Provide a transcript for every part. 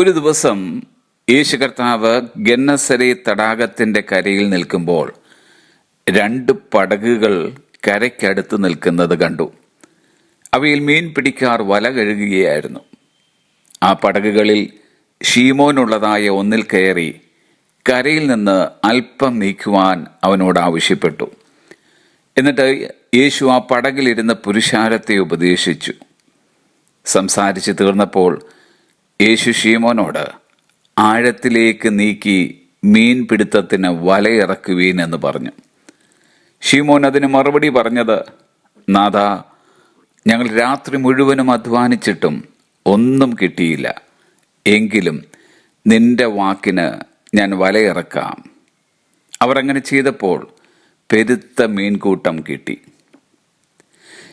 ഒരു ദിവസം യേശു കർത്താവ് ഗന്നസരെ തടാകത്തിന്റെ കരയിൽ നിൽക്കുമ്പോൾ രണ്ട് പടകുകൾ കരയ്ക്കടുത്ത് നിൽക്കുന്നത് കണ്ടു. അവയിൽ മീൻ പിടിക്കാർ വല കഴുകുകയായിരുന്നു. ആ പടകുകളിൽ ഷീമോനുള്ളതായ ഒന്നിൽ കയറി കരയിൽ നിന്ന് അല്പം നീക്കുവാൻ അവനോട് ആവശ്യപ്പെട്ടു. എന്നിട്ട് യേശു ആ പടകിലിരുന്ന പുരുഷാരത്തെ ഉപദേശിച്ചു. സംസാരിച്ചു തീർന്നപ്പോൾ യേശു ഷീമോനോട് ആഴത്തിലേക്ക് നീക്കി മീൻ പിടുത്തത്തിന് വലയിറക്കുവീൻ എന്ന് പറഞ്ഞു. ഷീമോൻ അതിന് മറുപടി പറഞ്ഞത് നാഥ ഞങ്ങൾ രാത്രി മുഴുവനും അധ്വാനിച്ചിട്ടും ഒന്നും കിട്ടിയില്ല. എങ്കിലും നിന്റെ വാക്കിന് ഞാൻ വലയിറക്കാം അവർ അങ്ങനെ ചെയ്തപ്പോൾ പെരുത്ത മീൻകൂട്ടം കിട്ടി.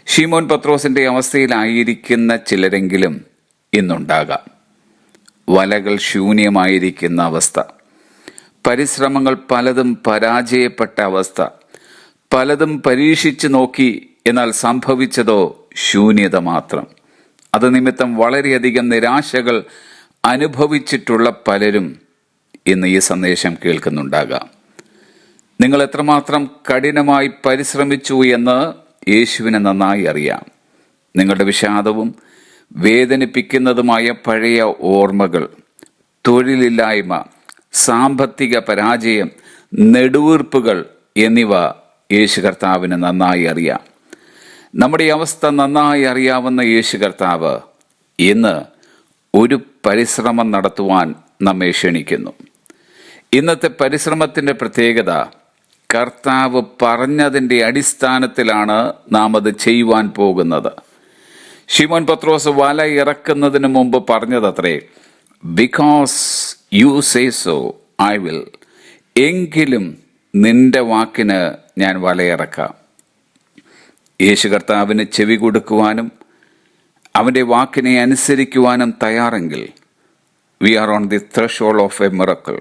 ഷീമോൻ പത്രോസിന്റെ അവസ്ഥയിലായിരിക്കുന്ന ചിലരെങ്കിലും ഇന്നുണ്ടാകാം. വലകൾ ശൂന്യമായിരിക്കുന്ന അവസ്ഥ. പരിശ്രമങ്ങൾ പലതും പരാജയപ്പെട്ട അവസ്ഥ. പലതും പരീക്ഷിച്ചു നോക്കി എന്നാൽ സംഭവിച്ചതോ ശൂന്യത മാത്രം. അത് നിമിത്തം വളരെയധികം നിരാശകൾ അനുഭവിച്ചിട്ടുള്ള പലരും ഇന്ന് ഈ സന്ദേശം കേൾക്കുന്നുണ്ടാകാം. നിങ്ങൾ എത്രമാത്രം കഠിനമായി പരിശ്രമിച്ചു എന്ന് യേശുവിനെ നന്നായി അറിയാം. നിങ്ങളുടെ വിഷാദവും വേദനിപ്പിക്കുന്നതുമായ പഴയ ഓർമ്മകൾ തൊഴിലില്ലായ്മ സാമ്പത്തിക പരാജയം നെടുവീർപ്പുകൾ എന്നിവ യേശു കർത്താവിന് നന്നായി അറിയാം. നമ്മുടെ അവസ്ഥ നന്നായി അറിയാവുന്ന യേശു കർത്താവ് ഇന്ന് ഒരു പരിശ്രമം നടത്തുവാൻ നമ്മെ ക്ഷണിക്കുന്നു. ഇന്നത്തെ പരിശ്രമത്തിന്റെ പ്രത്യേകത കർത്താവ് പറഞ്ഞതിന്റെ അടിസ്ഥാനത്തിലാണ് നാം അത് ചെയ്യുവാൻ പോകുന്നത്. ഷിമോൻ പത്രോസ് വല ഇറക്കുന്നതിന് മുമ്പ് പറഞ്ഞതത്രേ because you say so I will എങ്കിലും നിന്റെ വാക്കിന് ഞാൻ വലയിറക്കാം യേശു കർത്താവിന് ചെവി കൊടുക്കുവാനും അവന്റെ വാക്കിനെ അനുസരിക്കുവാനും തയ്യാറെങ്കിൽ we are on the threshold of a miracle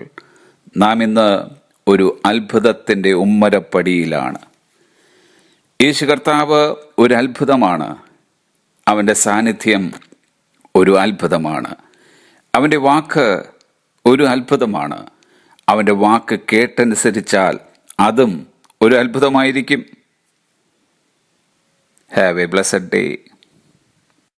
നാം ഇന്ന് ഒരു അത്ഭുതത്തിന്റെ ഉമ്മരപ്പടിയിലാണ്. യേശു കർത്താവ് ഒരു അത്ഭുതമാണ്. അവന്റെ സാന്നിധ്യം ഒരു അത്ഭുതമാണ്. അവന്റെ വാക്ക് ഒരു അത്ഭുതമാണ്. അവന്റെ വാക്ക് കേട്ടനുസരിച്ചാൽ അതും ഒരു അത്ഭുതമായിരിക്കും. Have a blessed day